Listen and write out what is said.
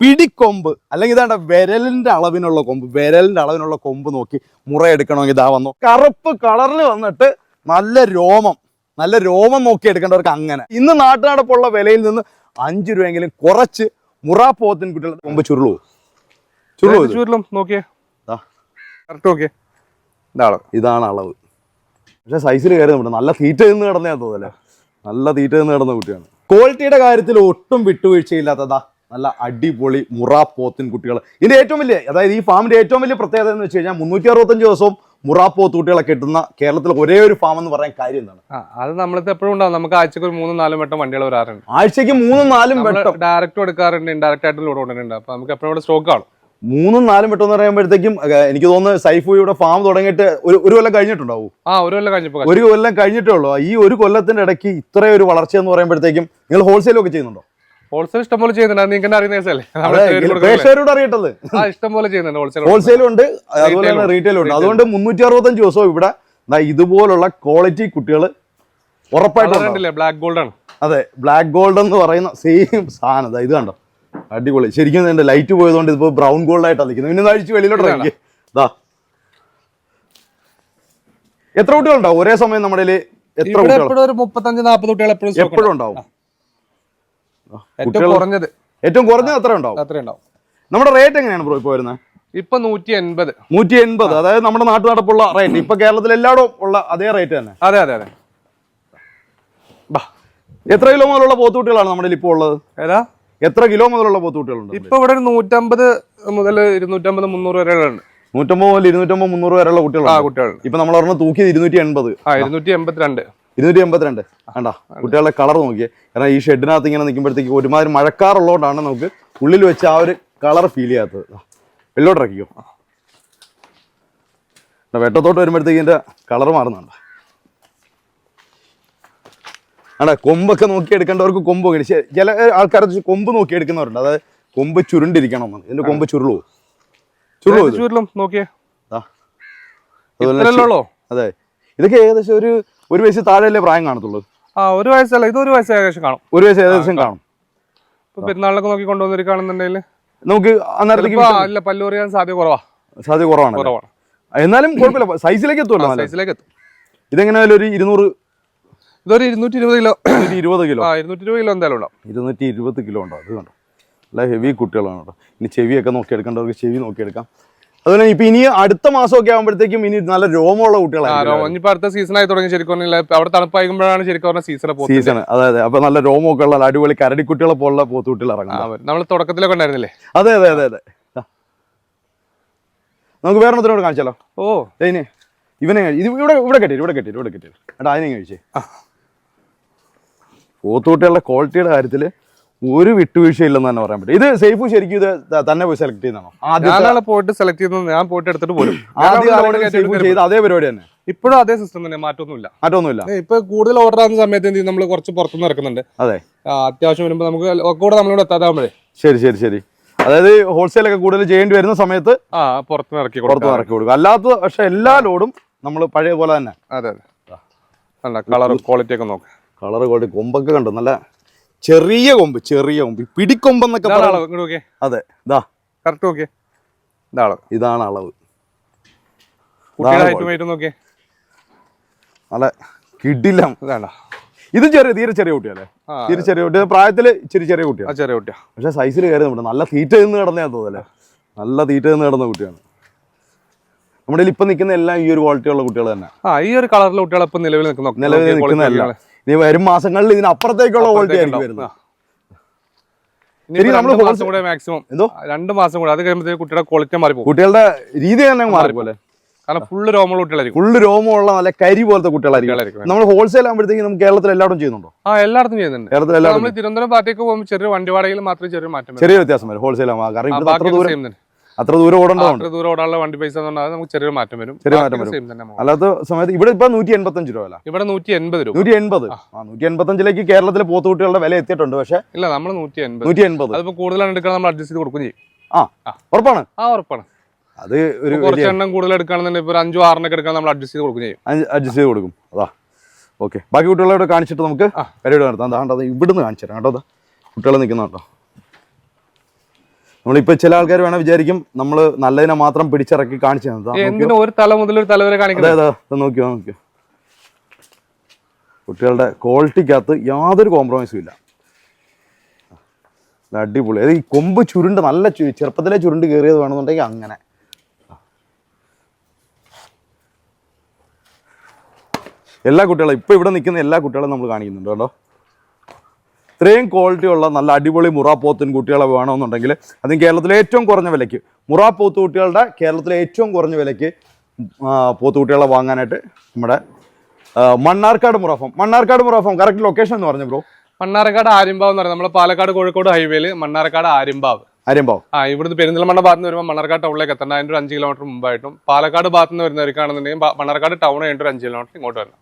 പിടിക്കൊമ്പ്. അല്ലെങ്കിൽ ഇതാണ്ട വിരലിന്റെ അളവിനുള്ള കൊമ്പ്. വിരലിന്റെ അളവിനുള്ള കൊമ്പ് നോക്കി മുറ എടുക്കണമെങ്കിൽ ഇതാ വന്നു. കറുപ്പ് കളറിൽ വന്നിട്ട് നല്ല രോമം. നല്ല രോമം നോക്കി എടുക്കേണ്ടവർക്ക് അങ്ങനെ. ഇന്ന് നാട്ടുനടപ്പുള്ള വിലയിൽ നിന്ന് അഞ്ച് രൂപയെങ്കിലും കുറച്ച് മുറ പോത്തിൻ കുട്ടികളുടെ കൊമ്പ് ചുരുളു. ചുരുളു. നോക്കിയേ. കറക്റ്റ് നോക്കിയേ. ഇതാണ്. ഇതാണ് അളവ്. പക്ഷെ സൈസിൽ കയറി നമ്മുടെ നല്ല തീറ്റ നിന്ന് കിടന്നേ തോന്നല്ലേ നല്ല തീറ്റ നിന്ന് കിടന്ന കുട്ടിയാണ്. ക്വാളിറ്റിയുടെ കാര്യത്തിൽ ഒട്ടും വിട്ടുവീഴ്ചയില്ലാത്തതാ. നല്ല അടിപൊളി മുറ പോത്തിൻ കുട്ടികൾ ഇതിന്റെ ഏറ്റവും വലിയ അതായത് ഈ ഫാമിന്റെ ഏറ്റവും വലിയ പ്രത്യേകത എന്ന് വെച്ച് കഴിഞ്ഞാൽ മുന്നൂറ്റി അറുപത്തഞ്ച് ദിവസവും മുറ പോത്ത് കുട്ടികളെ കിട്ടുന്ന കേരളത്തിൽ ഒരേ ഒരു ഫാം എന്ന് പറയാൻ കാര്യം എന്താണ്? അത് നമ്മളിത് എപ്പോഴും ഉണ്ടാവും. നമുക്ക് ആഴ്ചക്ക് ഒരു മൂന്നും നാലും വട്ടം വണ്ടികൾ വരാറുണ്ട്. ആഴ്ചക്ക് മൂന്നും നാലും വട്ടം. ഡയറക്റ്റ് എടുക്കാറുണ്ട് ഡയറക്റ്റ് ആയിട്ട് ലോഡ് കൊണ്ടുവരുന്നുണ്ട്. അപ്പൊ നമുക്ക് എപ്പോഴും ഇവിടെ സ്റ്റോക്ക് കാണും മൂന്നും നാലും വട്ടം എന്ന് പറയുമ്പോഴത്തേക്കും എനിക്ക് തോന്നുന്നു സൈഫുയുടെ ഫാം തുടങ്ങിയിട്ട് ഒരു ഒരു കൊല്ലം കഴിഞ്ഞിട്ടുണ്ടാവും. ആ ഒരു കൊല്ലം കഴിഞ്ഞപ്പോ ഒരു കൊല്ലം കഴിഞ്ഞിട്ടേ ഉള്ളൂ. ഈ ഒരു കൊല്ലത്തിന്റെ ഇടയ്ക്ക് ഇത്രയൊരു വളർച്ച എന്ന് പറയുമ്പോഴത്തേക്കും നിങ്ങൾ ഹോൾസെയിൽ ഒക്കെ ചെയ്യുന്നുണ്ടോ? ഹോൾസെയിൽ ഇഷ്ടം പോലെ ചെയ്യുന്നുണ്ട് നിങ്ങൾക്ക് അറിയുന്ന കേസല്ലേ? അറിയട്ടത്. ആ ഇഷ്ടം പോലെ ചെയ്യുന്നുണ്ട് ഹോൾസെയിൽ ഹോൾസെയിലും ഉണ്ട് അതുപോലെ തന്നെ ഉണ്ട്. റീറ്റെയിലും ഉണ്ട്. അതുകൊണ്ട് മുന്നൂറ്റി അറുപത്തഞ്ച് ദിവസവും ഇവിടെ ഇതുപോലുള്ള ക്വാളിറ്റി കുട്ടികൾ ഉറപ്പായിട്ട് ബ്ലാക്ക് ഗോൾഡ് ആണ്. അതെ ബ്ലാക്ക് ഗോൾഡ് എന്ന് പറയുന്ന സെയിം സാധനം. ഇത് കണ്ടോ? അടിപൊളി. ശരിക്കും എന്റെ ലൈറ്റ് പോയതുകൊണ്ട് ഇതിപ്പോ ബ്രൗൺ ഗോൾഡ് ആയിട്ടാണ് നിൽക്കുന്നത്. പിന്നെ അഴിച്ച് വെളിയിലോട്ട്. ഇറങ്ങി ദാ. എത്ര കുട്ടികളുണ്ടാവും? ഒരേ സമയം നമ്മുടെ എത്ര കുട്ടികൾ എപ്പോഴും ഉണ്ടാവും. ഏറ്റവും കുറഞ്ഞത്. ഏറ്റവും കുറഞ്ഞത് എത്ര ഉണ്ടാവും. നമ്മുടെ റേറ്റ് എങ്ങനെയാണ് ബ്രോ ഇപ്പോൾ വരുന്നത്? ഇപ്പൊ നൂറ്റി എൺപത് നൂറ്റി എൺപത് അതായത് നമ്മുടെ നാട്ടു നടപ്പുള്ള റേറ്റ് ഇപ്പൊ കേരളത്തിൽ എല്ലായിടും ഉള്ള അതേ റേറ്റ് തന്നെ. അതെ അതെ അതെ. എത്ര കിലോ മുതലുള്ള പോത്തുകുട്ടികളാണ് നമ്മുടെ ഇപ്പോൾ ഉള്ളത്? ഏതാ? എത്ര കിലോ മുതലുള്ള പോത്തുകുട്ടികളുണ്ട്? ഇപ്പൊ ഇവിടെ ഒരു നൂറ്റമ്പത് മുതൽ ഇരുന്നൂറ്റമ്പത് മുന്നൂറ് വരെ ഉണ്ട് നൂറ്റമ്പത് മുതൽ ഇരുന്നൂറ്റമ്പത് മുന്നൂറ് വരെയുള്ള കുട്ടികളാണ് കുട്ടികൾ ഇപ്പൊ നമ്മൾ പറഞ്ഞ തൂക്കിയത് ഇരുന്നൂറ്റി എൺപത് ആ ഇരുന്നൂറ്റി എൺപത്തിരണ്ട് ഇരുന്നൂറ്റി എൺപത്തിരണ്ട് വേണ്ട കുട്ടികളുടെ കളർ നോക്കിയേ. കാരണം ഈ ഷെഡിനകത്ത് ഇങ്ങനെ നിൽക്കുമ്പോഴത്തേക്ക് ഒരുമാതിരി മഴക്കാറുള്ളതുകൊണ്ടാണ് നമുക്ക് ഉള്ളിൽ വെച്ച് ആ ഒരു കളർ ഫീൽ ചെയ്യാത്തത്. വെള്ളോട്ട് ഇറക്കിക്കോ. വെട്ടത്തോട്ട് വരുമ്പോഴത്തേക്ക് ഇതിന്റെ കളർ മാറുന്നുണ്ട്. ആടാ കൊമ്പൊക്കെ നോക്കി എടുക്കേണ്ടവർക്ക് കൊമ്പ് ചില ആൾക്കാർ കൊമ്പ് നോക്കി എടുക്കുന്നവരുണ്ട് അതായത് കൊമ്പ് ചുരുണ്ടിരിക്കണം എന്ന്. ഇതിന്റെ കൊമ്പ് ചുരുളോ. ചുരുളോ ചുരുളും? നോക്കിയേ. അതെ. ഇതൊക്കെ ഏകദേശം ഒരു ഒരു വയസ്സ് താഴെയല്ലേ പ്രായം കാണത്തുള്ളൂ? ആ ഒരു വയസ്സല്ല ഇത് ഒരു വയസ്സ് ഏകദേശം കാണും. ഒരു വയസ്സ് ഏകദേശം കാണും. ഇപ്പൊ പെരുന്നാളിലൊക്കെ നോക്കി കൊണ്ടുവന്നിരിക്കുകയാണെന്നുണ്ടെങ്കിൽ നമുക്ക് അന്നേരത്തേക്ക് പല്ലു ഇല്ല പല്ല് പറയാൻ സാധ്യത കുറവാ. സാധ്യത കുറവാണ് കുറവാണ്. എന്നാലും കുഴപ്പമില്ല സൈസിലേക്ക് എത്തുമല്ലോ സൈസിലേക്ക് എത്തും. ഇതെങ്ങനെയായാലും ഒരു ഇരുന്നൂറ്? ഇതൊരു ഇരുന്നൂറ്റി ഇരുപത് കിലോ. ഇരുപത് കിലോ. ആ ഇരുന്നൂറ്റി ഇരുപത് കിലോ എന്തായാലും ഉണ്ടാവും. ഇരുന്നൂറ്റി ഇരുപത് കിലോ ഉണ്ടോ? അത് കണ്ടോ. നല്ല ഹെവി കുട്ടികളാണ് കേട്ടോ. ഇനി ചെവിയൊക്കെ നോക്കിയെടുക്കേണ്ടവർക്ക് ചെവി നോക്കിയെടുക്കാം. അതുപോലെ ഇപ്പൊ ഇനി അടുത്ത മാസം ഒക്കെ ആകുമ്പോഴത്തേക്കും ഇനി നല്ല രോമമുള്ള ആ കുട്ടികളാണ് ഇനിയിപ്പോ അടുത്ത സീസൺ ആയി തുടങ്ങി ശരിക്കും അവിടെ തണുപ്പായിക്കുമ്പോഴാണ് ശരിക്കും പറഞ്ഞ സീസണെ പോകുന്നത് സീസൺ അതെ അതെ. അപ്പൊ നല്ല രോമമൊക്കെ ഉള്ള അടിപൊളി കരടിക്കുട്ടികളെ പോലുള്ള പോത്തുകുട്ടികൾ ഇറങ്ങാം. നമ്മൾ തുടക്കത്തിലൊക്കെ ഉണ്ടായിരുന്നില്ലേ? അതെ അതെ അതെ അതെ. നമുക്ക് വേറെ ഒന്നിനോട് കാണിച്ചാലോ? ഓ. ഇനി ഇവനെ ഇത് ഇവിടെ ഇവിടെ കെട്ടി ഇവിടെ കെട്ടി ഇവിടെ കെട്ടി എടാ അതിനെ കഴിച്ചേ പോത്തുകുട്ടികളുടെ ക്വാളിറ്റിയുടെ കാര്യത്തിൽ ഒരു വിട്ടുവീഴ്ചയില്ലെന്ന് തന്നെ പറയാൻ പറ്റും. ഇത് സേഫ് ശരിക്കും ഇത് തന്നെ പോയി സെലക്ട് ചെയ്യുന്നതാണോ ആദ്യം പോയിട്ട് സെലക്ട് ചെയ്തത് ഞാൻ പോയിട്ട് എടുത്തിട്ട് പോലും ആദ്യം ചെയ്ത് അതേ പരിപാടി തന്നെ? ഇപ്പോഴും അതേ സിസ്റ്റം തന്നെ മാറ്റമൊന്നുമില്ല. മാറ്റമൊന്നുമില്ല. ഇപ്പൊ കൂടുതൽ ഓർഡർ ആകുന്ന സമയത്ത് എന്ത് നമ്മൾ കുറച്ച് പുറത്തുനിന്ന് ഇറക്കുന്നുണ്ട്. അതെ. അത്യാവശ്യം വരുമ്പോൾ നമുക്ക് കൂടെ നമ്മളോട് എത്താതാകുമ്പോഴേ ശരി ശരി ശരി. അതായത് ഹോൾസെയിൽ ഒക്കെ കൂടുതൽ ചെയ്യേണ്ടി വരുന്ന സമയത്ത് ആ പുറത്തുനിന്ന് ഇറക്കി പുറത്ത് കൊടുക്കാം ഇറക്കി കൊടുക്കും. അല്ലാത്ത പക്ഷെ എല്ലാ ലോഡും നമ്മൾ പഴയ പോലെ തന്നെ. അതെ അതെ. നല്ല കളർ ക്വാളിറ്റി ഒക്കെ നോക്കാം. കളർ ക്വാളിറ്റി കൊമ്പൊക്കെ കണ്ടു നല്ല ചെറിയ കൊമ്പ് ചെറിയ കൊമ്പ്. പിടിക്കൊമ്പെന്നൊക്കെ പറയാം അതെ ഇതാ കറക്റ്റ് നോക്കിയേ. ഇതാണ് അളവ്. നല്ല കിടില്ല ഇത് ചെറിയ തീരെ ചെറിയ കുട്ടിയല്ലേ? തീരെ ചെറിയ കുട്ടി. പ്രായത്തിൽ ഇച്ചിരി ചെറിയ കുട്ടിയാ. കുട്ടിയാണ് ചെറിയ കുട്ടിയാ. പക്ഷെ സൈസിൽ കയറി നമ്മുടെ നല്ല തീറ്റ നിന്ന് കിടന്നേ തോന്നല്ലേ നല്ല തീറ്റ നിന്ന് കിടന്ന കുട്ടിയാണ്. നമ്മുടെ ഇപ്പൊ നിൽക്കുന്ന എല്ലാം ഈ ഒരു ക്വാളിറ്റി ഉള്ള കുട്ടികൾ തന്നെ. ആ ഈ ഒരു കളറിലെ കുട്ടികൾ ഇപ്പൊ നിലവിൽ നിൽക്കുന്ന നിലവിൽ നിൽക്കുന്ന എല്ലാം. ഇനി വരും മാസങ്ങളിൽ ഇതിനപ്പുറത്തേക്കുള്ള ക്വാളിറ്റി ആയിരിക്കും വരുന്നത്. നമ്മൾ മാക്സിമം എന്തോ? രണ്ട് മാസം കൂടെ. അത് കഴിയുമ്പോഴത്തേക്ക് കുട്ടിയുടെ ക്വാളിറ്റി മാറി കുട്ടികളുടെ രീതി തന്നെ മാറിപ്പോലെ കാരണം ഫുള്ള് രോമുള്ള കുട്ടികളായിരിക്കും. ഫുള്ള് രോമമുള്ള നല്ല കരി പോലത്തെ കുട്ടികളായിരിക്കും. നമ്മൾ ഹോൾസെയിൽ ആകുമ്പോഴത്തേക്കും നമുക്ക് കേരളത്തിൽ എല്ലായിടത്തും ചെയ്യുന്നുണ്ടോ? ആ എല്ലായിടത്തും ചെയ്യുന്നുണ്ട്. കേരളത്തിൽ തിരുവനന്തപുരം ഭാഗത്തേക്ക് പോകുമ്പോൾ ചെറിയ വണ്ടി വാടകയിൽ മാത്രമേ ചെറിയ മാറ്റം ചെറിയ വ്യത്യാസം വരും. ഹോൾസെയിൽ ആകുമ്പോൾ കാരണം ആ, അത്ര ദൂരം അത്ര ദൂരം ഓടേണ്ടതുണ്ട് അത്ര ദൂരം ഓടാനുള്ള വണ്ടി പൈസ നമുക്ക് ചെറിയൊരു മാറ്റം വരും. ചെറിയ മാറ്റം വരും. അല്ലാത്ത സമയത്ത് ഇവിടെ ഇപ്പൊ നൂറ്റി എൺപത്തഞ്ച് രൂപ അല്ല ഇവിടെ നൂറ്റി എൺപത് രൂപ. നൂറ്റി എൺപത് ആ നൂറ്റി എൺപത്തഞ്ചിലേക്ക് കേരളത്തിലെ പോത്തുകുട്ടികളുടെ വില എത്തിയിട്ടുണ്ട്. പക്ഷേ ഇല്ല നമ്മൾ നൂറ്റി എൺപത് നൂറ്റി എൺപത് അതിപ്പോ കൂടുതലാണ് എടുക്കാൻ നമ്മൾ അഡ്ജസ്റ്റ് ചെയ്ത് കൊടുക്കും ചെയ്യും. ആ. ഉറപ്പാണ്. ആ ഉറപ്പാണ്. അത് ഒരു കുറച്ചെണ്ണം കുറച്ച് എണ്ണം കൂടുതൽ എടുക്കുകയാണെന്നുണ്ടെങ്കിൽ ഇപ്പൊ ഒരു അഞ്ചോ ആറിനൊക്കെ എടുക്കാൻ നമ്മൾ അഡ്ജസ്റ്റ് ചെയ്ത് കൊടുക്കും ചെയ്യും. അഡ്ജസ്റ്റ് ചെയ്ത് കൊടുക്കും. അതാ. ഓക്കെ. ബാക്കി കുട്ടികളോട് കാണിച്ചിട്ട് നമുക്ക്. പരിപാടി നടത്താം. അതാണ്ടത് അത് ഇവിടുന്ന് കാണിച്ചു തരാം കേട്ടോ കുട്ടികളെ കുട്ടികൾ നിൽക്കുന്ന കേട്ടോ നമ്മളിപ്പോ ചില ആൾക്കാർ വേണം വിചാരിക്കും നമ്മൾ നല്ലതിനെ മാത്രം പിടിച്ചിറക്കി കാണിച്ചു. എന്തിനും ഒരു തല മുതൽ ഒരു തല വരെ അതെ കാണിക്കുന്നത്? അതെ ഇത് നോക്കിയോ നോക്കിയോ? കുട്ടികളുടെ ക്വാളിറ്റിക്കകത്ത് യാതൊരു കോംപ്രമൈസും ഇല്ല. അടിപൊളി. അത് ഈ കൊമ്പ് ചുരുണ്ട് നല്ല ചെറുപ്പത്തിലെ ചുരുണ്ട് കയറിയത് വേണമെന്നുണ്ടെങ്കിൽ അങ്ങനെ. എല്ലാ കുട്ടികളും ഇപ്പൊ ഇവിടെ നിൽക്കുന്ന എല്ലാ കുട്ടികളും നമ്മൾ കാണിക്കുന്നുണ്ട് കേട്ടോ. ഇത്രയും ക്വാളിറ്റി ഉള്ള നല്ല അടിപൊളി മുറ പോത്തിൻ കുട്ടികളെ വേണമെന്നുണ്ടെങ്കിൽ അതും കേരളത്തിലെ ഏറ്റവും കുറഞ്ഞ വിലയ്ക്ക്. മുറ പോത്ത് കുട്ടികളുടെ കേരളത്തിലെ ഏറ്റവും കുറഞ്ഞ വിലയ്ക്ക് പോത്ത് കുട്ടികളെ വാങ്ങാനായിട്ട് നമ്മുടെ മണ്ണാർക്കാട് മുറാഫം. മണ്ണാർക്കാട് മുറാഫം കറക്റ്റ് ലൊക്കേഷൻ എന്ന് പറഞ്ഞു ബ്രോ മണ്ണാർക്കാട് ആര്യമ്പാവ് എന്ന് പറയുന്നത് നമ്മളെ പാലക്കാട് കോഴിക്കോട് ഹൈവേയിൽ മണ്ണാർക്കാട് ആര്യമ്പാവ്. ആര്യമ്പാവ്. ആ ഇവിടുന്ന് പെരിന്തൽമണ്ണ ഭാഗത്ത് നിന്ന് വരുമ്പോൾ മണ്ണാർക്കാട് ടൗണിലേക്ക് എത്തേണ്ട. അതിന്റെ ഒരു അഞ്ച് കിലോമീറ്റർ മുമ്പായിട്ടും. പാലക്കാട് ഭാഗത്ത് നിന്ന് വരുന്നവർക്കാണെന്നുണ്ടെങ്കിൽ മണ്ണാർക്കാട് ടൗൺ കഴിഞ്ഞിട്ട് ഒരു അഞ്ച് കിലോമീറ്റർ ഇങ്ങോട്ട് വരണം.